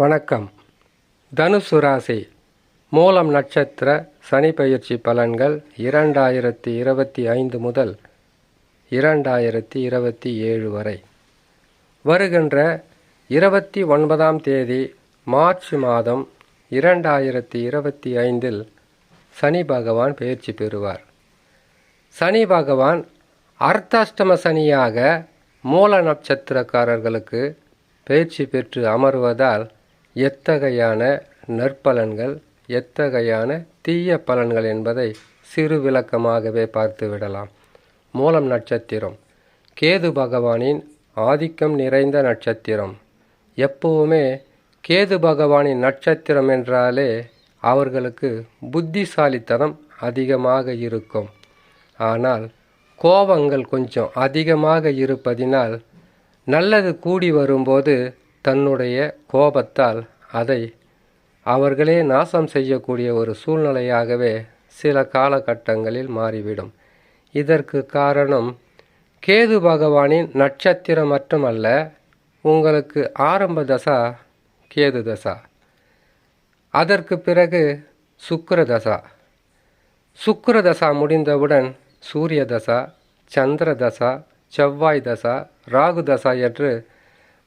வணக்கம். தனுசு ராசி. மூலம் நட்சத்திர சனி பயிற்சி பலன்கள் இரண்டாயிரத்தி இருபத்தி ஐந்து முதல் இரண்டாயிரத்தி இருபத்தி ஏழு வரை. வருகின்ற இருபத்தி ஒன்பதாம் தேதி மார்ச் மாதம் இரண்டாயிரத்தி இருபத்தி ஐந்தில் சனி பகவான் பயிற்சி பெறுவார். சனி பகவான் அர்த்தாஷ்டம சனியாக மூல நட்சத்திரக்காரர்களுக்கு பயிற்சி பெற்று அமர்வதால் எத்தகையான நற்பலன்கள் எத்தகையான தீய பலன்கள் என்பதை சிறு விளக்கமாகவே பார்த்து விடலாம். மூலம் நட்சத்திரம். கேது பகவானின் ஆதிக்கம் நிறைந்த நட்சத்திரம். எப்பவுமே கேது பகவானின் நட்சத்திரம் என்றாலே அவர்களுக்கு புத்திசாலித்தனம் அதிகமாக இருக்கும். ஆனால் கோபங்கள் கொஞ்சம் அதிகமாக இருப்பதினால் நல்லது கூடி வரும்போது தன்னுடைய கோபத்தால் அதை அவர்களே நாசம் செய்யக்கூடிய ஒரு சூழ்நிலையாகவே சில காலகட்டங்களில் மாறிவிடும். இதற்கு காரணம் கேது பகவானின் நட்சத்திரம் மட்டுமல்ல உங்களுக்கு ஆரம்ப தசா கேது தசா. அதற்கு பிறகு சுக்கர தசா. சுக்கர தசா முடிந்தவுடன் சூரிய தசா சந்திர தசா செவ்வாய் தசா ராகு தசா என்று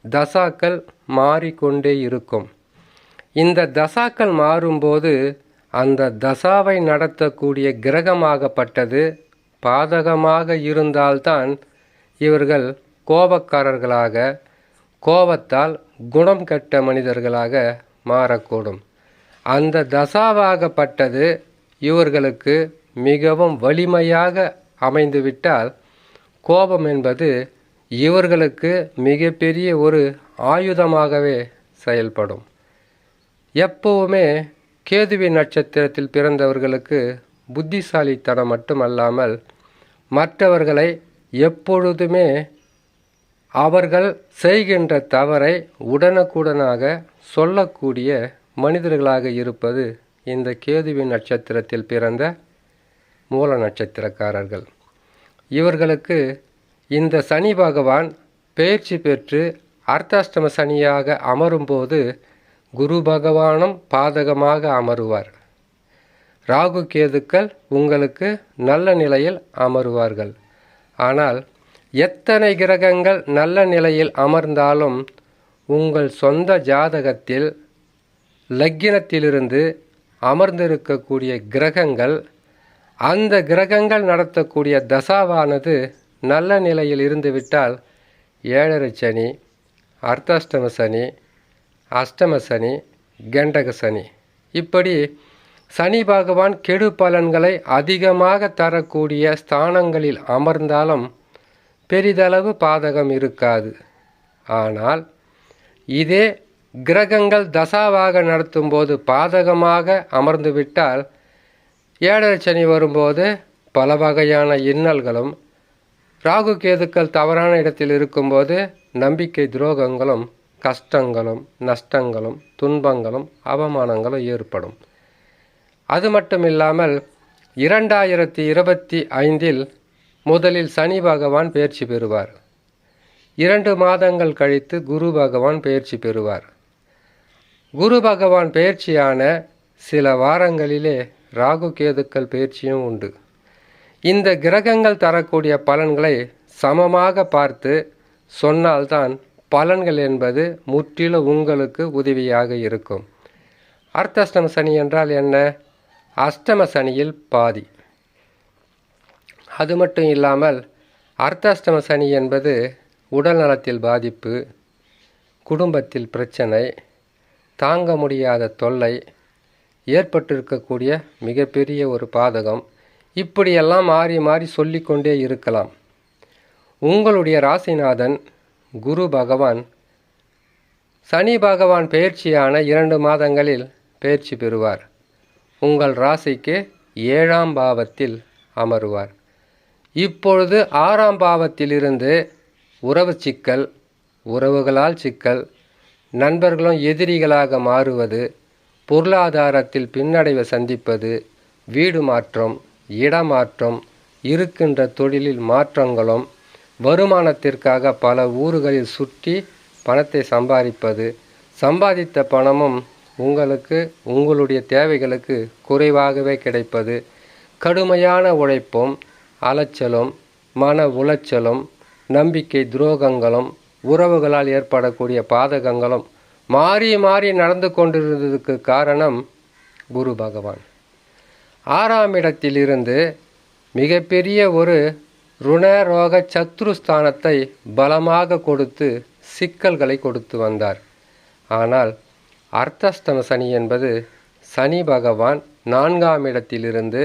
தசாக்கள் மாறிக்கொண்டே இருக்கும். இந்த தசாக்கள் மாறும்போது அந்த தசாவை நடத்தக்கூடிய கிரகமாகப்பட்டது பாதகமாக இருந்தால்தான் இவர்கள் கோபக்காரர்களாக கோபத்தால் குணம் கெட்ட மனிதர்களாக மாறக்கூடும். அந்த தசாவாகப்பட்டது இவர்களுக்கு மிகவும் வலிமையாக அமைந்துவிட்டால் கோபம் என்பது இவர்களுக்கு மிகப்பெரிய ஒரு ஆயுதமாகவே செயல்படும். எப்பவுமே கேதுவின் நட்சத்திரத்தில் பிறந்தவர்களுக்கு புத்திசாலித்தனம் மட்டுமல்லாமல் மற்றவர்களை எப்பொழுதுமே அவர்கள் செய்கின்ற தவறை உடனுக்குடனாக சொல்லக்கூடிய மனிதர்களாக இருப்பது இந்த கேதுவின் நட்சத்திரத்தில் பிறந்த மூல நட்சத்திரக்காரர்கள். இவர்களுக்கு இந்த சனி பகவான் பயிற்சி பெற்று அர்த்தாஷ்டம சனியாக அமரும்போது குரு பகவானும் பாதகமாக அமருவார். ராகு கேதுக்கள் உங்களுக்கு நல்ல நிலையில் அமருவார்கள். ஆனால் எத்தனை கிரகங்கள் நல்ல நிலையில் அமர்ந்தாலும் உங்கள் சொந்த ஜாதகத்தில் லக்கினத்திலிருந்து அமர்ந்திருக்கக்கூடிய கிரகங்கள் அந்த கிரகங்கள் நடத்தக்கூடிய தசாவானது நல்ல நிலையில் இருந்துவிட்டால் ஏழரை சனி அர்த்தாஷ்டம சனி அஷ்டம சனி கண்டக சனி. இப்படி சனி பகவான் கெடு பலன்களை அதிகமாக தரக்கூடிய ஸ்தானங்களில் அமர்ந்தாலும் பெரிதளவு பாதகம் இருக்காது. ஆனால் இதே கிரகங்கள் தசாவாக நடத்தும்போது பாதகமாக அமர்ந்துவிட்டால் ஏழரை சனி வரும்போது பல வகையான இன்னல்களும் ராகு கேதுக்கள் தவறான இடத்தில் இருக்கும்போது நம்பிக்கை துரோகங்களும் கஷ்டங்களும் நஷ்டங்களும் துன்பங்களும் அவமானங்களும் ஏற்படும். அது மட்டும் இல்லாமல் இரண்டாயிரத்தி இருபத்தி ஐந்தில் முதலில் சனி பகவான் பயிற்சி பெறுவார். இரண்டு மாதங்கள் கழித்து குரு பகவான் பயிற்சி பெறுவார். குரு பகவான் பயிற்சியான சில வாரங்களிலே ராகு கேதுக்கள் பயிற்சியும் உண்டு. இந்த கிரகங்கள் தரக்கூடிய பலன்களை சமமாக பார்த்து சொன்னால்தான் பலன்கள் என்பது முற்றிலும் உங்களுக்கு உதவியாக இருக்கும். அர்த்தஷ்டம சனி என்றால் என்ன? அஷ்டம சனியில் பாதி. அது மட்டும் இல்லாமல் அர்த்தாஷ்டம சனி என்பது உடல் நலத்தில் பாதிப்பு குடும்பத்தில் பிரச்சனை தாங்க முடியாத தொல்லை ஏற்பட்டிருக்கக்கூடிய மிகப்பெரிய ஒரு பாதகம். இப்படியெல்லாம் மாறி மாறி சொல்லிக்கொண்டே இருக்கலாம். உங்களுடைய ராசிநாதன் குரு பகவான் சனி பகவான் பயிற்சியான இரண்டு மாதங்களில் பயிற்சி பெறுவார். உங்கள் ராசிக்கு ஏழாம் பாவத்தில் அமருவார். இப்பொழுது ஆறாம் பாவத்திலிருந்து உறவு சிக்கல் உறவுகளால் சிக்கல் நண்பர்களும் எதிரிகளாக மாறுவது பொருளாதாரத்தில் பின்னடைவை சந்திப்பது வீடு மாற்றம் இடமாற்றம் இருக்கின்ற தொழிலில் மாற்றங்களும் வருமானத்திற்காக பல ஊர்களில் சுற்றி பணத்தை சம்பாதிப்பது. சம்பாதித்த பணமும் உங்களுக்கு உங்களுடைய தேவைகளுக்கு குறைவாகவே கிடைப்பது. கடுமையான உழைப்பும் அலைச்சலும் மன உளைச்சலும் நம்பிக்கை துரோகங்களும் உறவுகளால் ஏற்படக்கூடிய பாதகங்களும் மாறி மாறி நடந்து கொண்டிருந்ததுக்கு காரணம் குரு பகவான். ஆறாம் இடத்திலிருந்து மிகப்பெரிய ஒரு ருணரோக சத்ருஸ்தானத்தை பலமாக கொடுத்து சிக்கல்களை கொடுத்து வந்தார். ஆனால் அர்த்தஸ்தம சனி என்பது சனி பகவான் நான்காம் இடத்திலிருந்து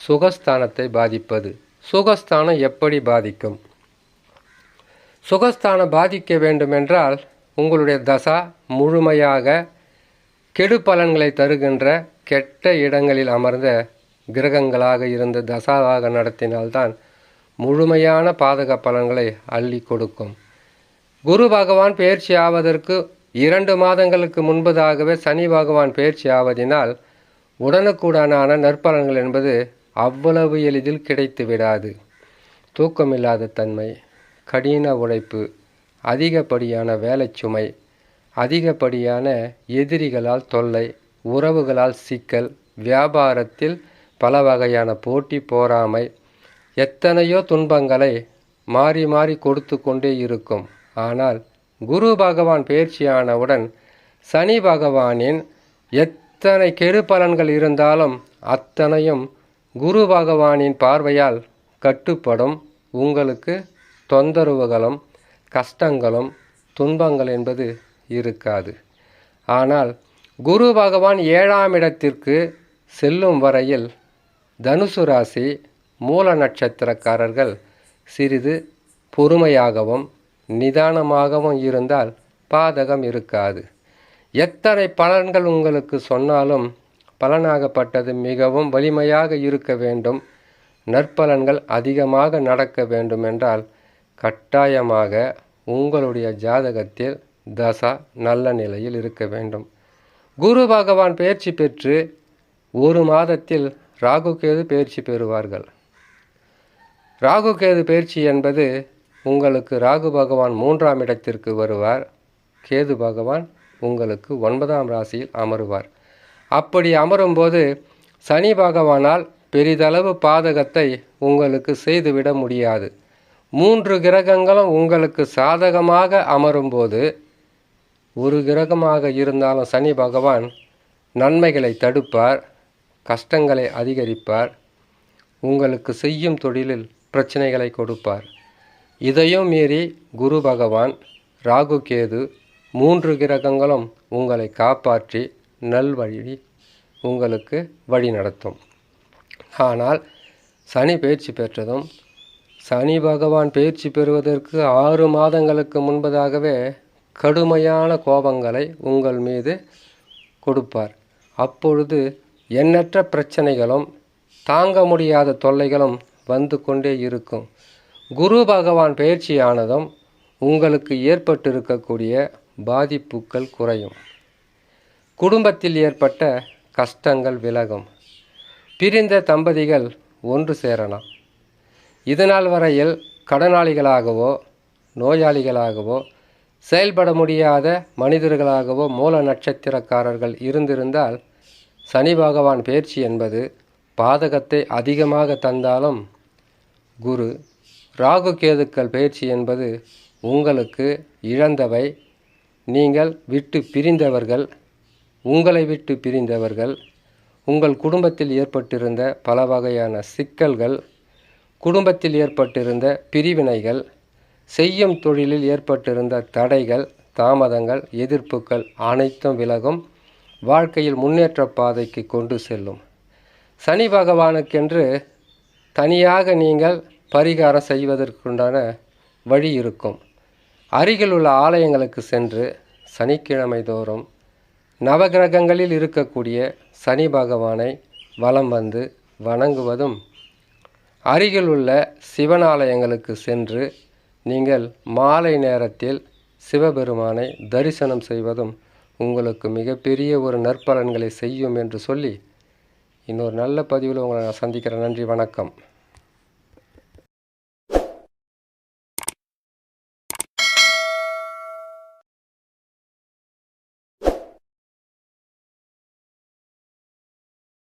சுகஸ்தானத்தை பாதிப்பது. சுகஸ்தானம் எப்படி பாதிக்கும்? சுகஸ்தானம் பாதிக்க வேண்டுமென்றால் உங்களுடைய தசா முழுமையாக கெடு பலன்களை தருகின்ற கெட்ட இடங்களில் அமர்ந்த கிரகங்களாக இருந்த தசாவாக நடத்தினால்தான் முழுமையான பாதக பலன்களை அள்ளி கொடுக்கும். குரு பகவான் பயிற்சி ஆவதற்கு இரண்டு மாதங்களுக்கு முன்பதாகவே சனி பகவான் பயிற்சி ஆவதினால் உடனுக்குடனான நற்பலன்கள் என்பது அவ்வளவு எளிதில் கிடைத்து விடாது. தூக்கமில்லாத தன்மை கடின உழைப்பு அதிகப்படியான வேலைச்சுமை அதிகப்படியான எதிரிகளால் தொல்லை உறவுகளால் சிக்கல் வியாபாரத்தில் பல வகையான போட்டி போராமை எத்தனையோ துன்பங்களை மாறி மாறி கொடுத்து கொண்டே இருக்கும். ஆனால் குரு பகவான் பயிற்சியானவுடன் சனி பகவானின் எத்தனை கெடு பலன்கள் இருந்தாலும் அத்தனையும் குரு பகவானின் பார்வையால் கட்டுப்படும். உங்களுக்கு தொந்தரவுகளும் கஷ்டங்களும் துன்பங்கள் என்பது இருக்காது. ஆனால் குரு பகவான் ஏழாம் இடத்திற்கு செல்லும் வரையில் தனுசு ராசி மூல நட்சத்திரக்காரர்கள் சிறிது பொறுமையாகவும் நிதானமாகவும் இருந்தால் பாதகம் இருக்காது. எத்தனை பலன்கள் உங்களுக்கு சொன்னாலும் பலனாகப்பட்டது மிகவும் வலிமையாக இருக்க வேண்டும். நற்பலன்கள் அதிகமாக நடக்க வேண்டும் என்றால் கட்டாயமாக உங்களுடைய ஜாதகத்தில் தசா நல்ல நிலையில் இருக்க வேண்டும். குரு பகவான் பயிற்சி பெற்று ஒரு மாதத்தில் ராகு கேது பயிற்சி பெறுவார்கள். ராகு கேது பயிற்சி என்பது உங்களுக்கு ராகு பகவான் மூன்றாம் இடத்திற்கு வருவார். கேது பகவான் உங்களுக்கு ஒன்பதாம் ராசியில் அமருவார். அப்படி அமரும்போது சனி பகவானால் பெரிதளவு பாதகத்தை உங்களுக்கு செய்துவிட முடியாது. மூன்று கிரகங்களும் உங்களுக்கு சாதகமாக அமரும்போது ஒரு கிரகமாக இருந்தாலும் சனி பகவான் நன்மைகளை தடுப்பார் கஷ்டங்களை அதிகரிப்பார் உங்களுக்கு செய்யும் தொழிலில் பிரச்சனைகளை கொடுப்பார். இதையும் மீறி குரு பகவான் ராகு கேது மூன்று கிரகங்களும் உங்களை காப்பாற்றி நல்வழி உங்களுக்கு வழி நடத்தும். ஆனால் சனி பயிற்சி பெற்றதும் சனி பகவான் பயிற்சி பெறுவதற்கு ஆறு மாதங்களுக்கு முன்பதாகவே கடுமையான கோபங்களை உங்கள் மீது கொடுப்பார். அப்பொழுது எண்ணற்ற பிரச்சனைகளும் தாங்க முடியாத தொல்லைகளும் வந்து கொண்டே இருக்கும். குரு பகவான் பயிற்சியானதும் உங்களுக்கு ஏற்பட்டிருக்கக்கூடிய பாதிப்புகள் குறையும். குடும்பத்தில் ஏற்பட்ட கஷ்டங்கள் விலகும். பிரிந்த தம்பதிகள் ஒன்று சேரலாம். இதனால் வரையில் கடனாளிகளாகவோ நோயாளிகளாகவோ செயல்பட முடியாத மனிதர்களாகவோ மூல நட்சத்திரக்காரர்கள் இருந்திருந்தால் சனி பகவான் பயிற்சி என்பது பாதகத்தை அதிகமாக தந்தாலும் குரு ராகு கேதுக்கள் பயிற்சி என்பது உங்களுக்கு இழந்தவை. நீங்கள் விட்டு பிரிந்தவர்கள் உங்களை விட்டு பிரிந்தவர்கள் உங்கள் குடும்பத்தில் ஏற்பட்டிருந்த பல வகையான சிக்கல்கள் குடும்பத்தில் ஏற்பட்டிருந்த பிரிவினைகள் செய்யும் தொழிலில் ஏற்பட்டிருந்த தடைகள் தாமதங்கள் எதிர்ப்புகள் அனைத்தும் விலகும். வாழ்க்கையில் முன்னேற்ற பாதைக்கு கொண்டு செல்லும். சனி பகவானுக்கென்று தனியாக நீங்கள் பரிகாரம் செய்வதற்குண்டான வழி இருக்கும். அருகில் உள்ள ஆலயங்களுக்கு சென்று சனிக்கிழமை தோறும் நவகிரகங்களில் இருக்கக்கூடிய சனி பகவானை வலம் வந்து வணங்குவதும் அருகில் உள்ள சிவனாலயங்களுக்கு சென்று நீங்கள் மாலை நேரத்தில் சிவபெருமானை தரிசனம் செய்வதும் உங்களுக்கு மிகப்பெரிய ஒரு நற்பலன்களை செய்யும் என்று சொல்லி இன்னொரு நல்ல பதிவில் உங்களை நான் சந்திக்கிறேன். நன்றி வணக்கம்.